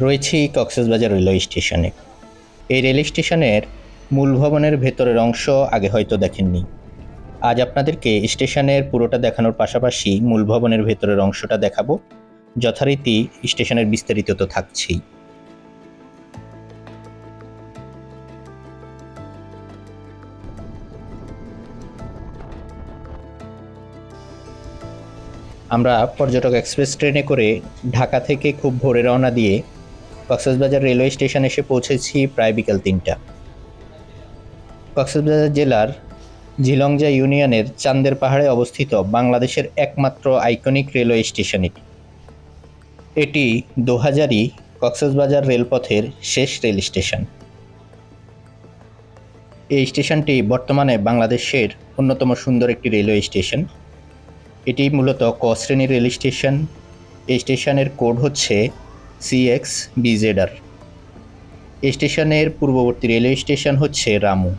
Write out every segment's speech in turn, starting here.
রয়েছি কক্সবাজার রেলওয়ে স্টেশনে। এই রেল স্টেশনের মূল ভবনের ভেতরের অংশ আগে হয়তো দেখেননি। আজ আপনাদেরকে স্টেশনের পুরোটা দেখানোর পাশাপাশি মূল ভবনের ভেতরের অংশটা দেখাবো। যথারীতি স্টেশনের বিস্তারিত তো থাকছেই। আমরা পর্যটক এক্সপ্রেস ট্রেনে করে ঢাকা থেকে খুব ভোরে রওনা দিয়ে কক্সবাজার রেলওয়ে স্টেশন এসে পৌঁছেছি প্রায় বিকাল তিনটা। কক্সবাজার জেলার ঝিলংজা ইউনিয়নের চান্দের পাহাড়ে অবস্থিত বাংলাদেশের একমাত্র আইকনিক রেলওয়ে স্টেশন এটি। এটি দোহাজারি কক্সবাজার রেলপথের শেষ রেল স্টেশন। এই স্টেশনটি বর্তমানে বাংলাদেশের অন্যতম সুন্দর একটি রেলওয়ে স্টেশন। এটি মূলত ক শ্রেণির রেল স্টেশন। এই স্টেশনের কোড হচ্ছে সিএক্স বিজেডার স্টেশনের পূর্ববর্তী রেলওয়ে স্টেশন হচ্ছে রামু।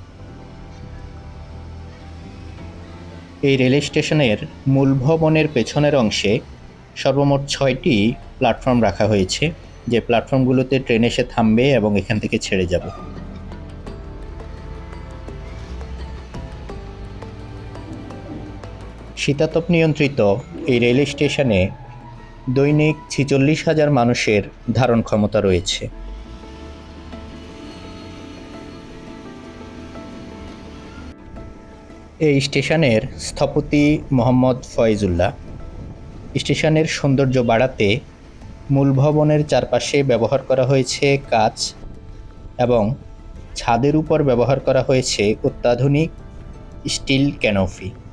এই রেল স্টেশনের মূল ভবনের পেছনের অংশে সর্বমোট ছয়টি প্ল্যাটফর্ম রাখা হয়েছে, যে প্ল্যাটফর্মগুলোতে ট্রেন এসে থামবে এবং এখান থেকে ছেড়ে যাবে। শীতাতপ নিয়ন্ত্রিত এই রেল স্টেশনে দৈনিক ছিচল্লিশ হাজার মানুষের ধারণ ক্ষমতা রয়েছে। এই স্টেশনের স্থপতি মোহাম্মদ ফয়েজুল্লাহ। স্টেশনের সৌন্দর্য বাড়াতে মূল ভবনের চারপাশে ব্যবহার করা হয়েছে কাচ এবং ছাদের উপর ব্যবহার করা হয়েছে অত্যাধুনিক স্টিল ক্যানোফি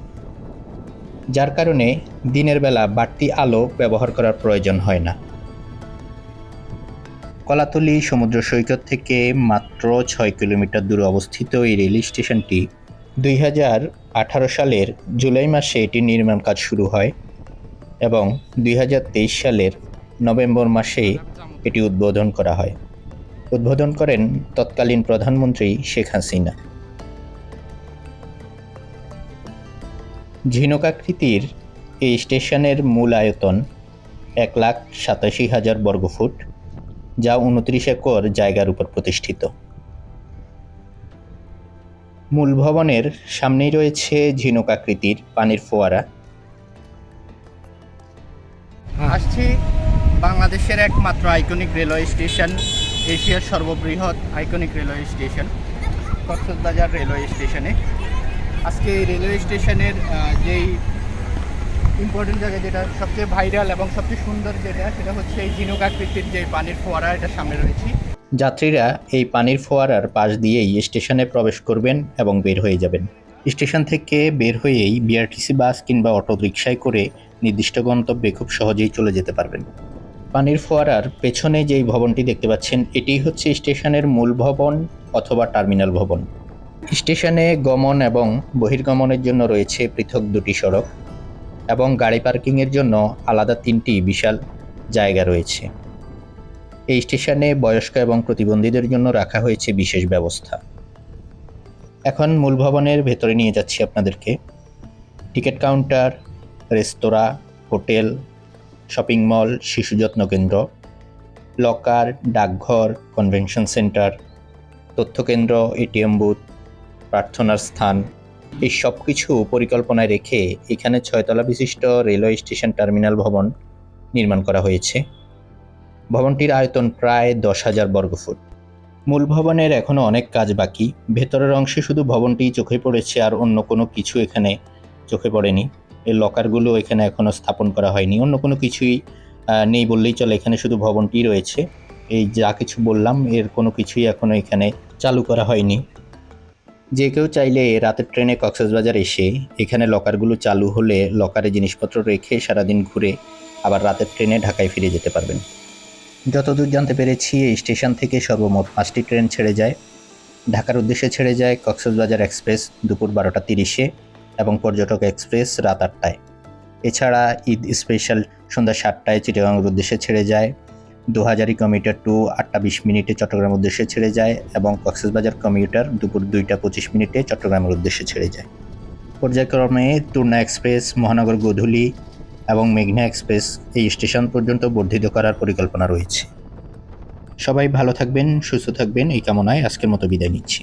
যার কারণে দিনের বেলা বাড়তি আলো ব্যবহার করার প্রয়োজন হয় না। কলাতলি সমুদ্র সৈকত থেকে মাত্র ছয় কিলোমিটার দূরে অবস্থিত এই রেল স্টেশনটি দুই হাজার আঠারো সালের জুলাই মাসে এটির নির্মাণ কাজ শুরু হয় এবং দুই হাজার তেইশ সালের নভেম্বর মাসে এটি উদ্বোধন করা হয়। উদ্বোধন করেন তৎকালীন প্রধানমন্ত্রী শেখ হাসিনা। ঝিনুকাকৃতির এই স্টেশনের মূল আয়তন এক লাখ সাতাশি হাজার বর্গফুট, যা উনত্রিশ একর জায়গার উপর প্রতিষ্ঠিত। মূল ভবনের সামনেই রয়েছে ঝিনুক আকৃতির পানির ফোয়ারা। আসছি বাংলাদেশের একমাত্র আইকনিক রেলওয়ে স্টেশন, এশিয়ার সর্ববৃহৎ iconic railway station, Cox's Bazar railway স্টেশনে। আজকে রেলওয়ে স্টেশনের যেই ইম্পর্টেন্ট জায়গা যেটা, সবচেয়ে ভাইরাল এবং সবচেয়ে সুন্দর যেটা, সেটা হচ্ছে এই ঝিনুক আকৃতির যে পানির ফোয়ারা, এটা সামনে রয়েছে। যাত্রীরা এই পানির ফোয়ারার পাশ দিয়েই স্টেশনে প্রবেশ করবেন এবং বের হয়ে যাবেন। স্টেশন থেকে বের হয়েই বিআরটিসি বাস কিংবা অটো রিক্সায় করে নির্দিষ্ট গন্তব্যে খুব সহজেই চলে যেতে পারবেন। পানির ফোয়ারার পেছনে যেই ভবনটি দেখতে পাচ্ছেন এটি হচ্ছে স্টেশনের মূল ভবন অথবা টার্মিনাল ভবন। স্টেশনে গমন এবং বহির্গমনের জন্য রয়েছে পৃথক দুটি সড়ক এবং গাড়ি পার্কিংয়ের জন্য আলাদা তিনটি বিশাল জায়গা রয়েছে। এই স্টেশনে বয়স্ক এবং প্রতিবন্ধীদের জন্য রাখা হয়েছে বিশেষ ব্যবস্থা। এখন মূল ভবনের ভেতরে নিয়ে যাচ্ছি আপনাদেরকে। Ticket counter, restaurant, hotel, shopping mall, শিশু যত্ন কেন্দ্র, লকার, ডাকঘর, কনভেনশন সেন্টার তথ্যকেন্দ্র এটিএম বুথ প্রার্থনার স্থান। এই সব কিছু পরিকল্পনায় রেখে এখানে ছয়তলা বিশিষ্ট রেলওয়ে স্টেশন টার্মিনাল ভবন নির্মাণ করা হয়েছে। ভবনটির আয়তন প্রায় দশ হাজার বর্গফুট মূল ভবনের এখনও অনেক কাজ বাকি। ভেতরের অংশে শুধু ভবনটি চোখে পড়েছে আর অন্য কোনো কিছু এখানে চোখে পড়েনি। এই লকারগুলো এখানে এখনও স্থাপন করা হয়নি। অন্য কোনো কিছুই নেই বললেই চলে, এখানে শুধু ভবনটি রয়েছে। এই যা কিছু বললাম, এর কোনো কিছুই এখনও এখানে চালু করা হয়নি। যে কেউ চাইলে রাতের ট্রেনে কক্সবাজার এসে এখানে লকারগুলো চালু হলে লকারে জিনিসপত্র রেখে সারাদিন ঘুরে আবার রাতের ট্রেনে ঢাকায় ফিরে যেতে পারবেন। যতদূর জানতে পেরেছি, এই স্টেশন থেকে সর্বমোট পাঁচটি ট্রেন ছেড়ে যায়। ঢাকার উদ্দেশ্যে ছেড়ে যায় কক্সবাজার এক্সপ্রেস দুপুর বারোটা তিরিশে এবং পর্যটক এক্সপ্রেস রাত আটটায়। এছাড়া ঈদ স্পেশাল সন্ধ্যা সাতটায় চিটাগাংয়ের উদ্দেশ্যে ছেড়ে যায়। দু হাজারই কমিউটার টু আটটা বিশ মিনিটে চট্টগ্রামের উদ্দেশ্যে ছেড়ে যায় এবং কক্সবাজার কমিউটার দুপুর দুইটা পঁচিশ মিনিটে চট্টগ্রামের উদ্দেশ্যে ছেড়ে যায়। পর্যায়ক্রমে টুর্না এক্সপ্রেস মহানগর গোধূলি এবং মেঘনা এক্সপ্রেস এই স্টেশন পর্যন্ত বর্ধিত করার পরিকল্পনা রয়েছে। সবাই ভালো থাকবেন, সুস্থ থাকবেন, এই কামনায় আজকের মতো বিদায় নিচ্ছি।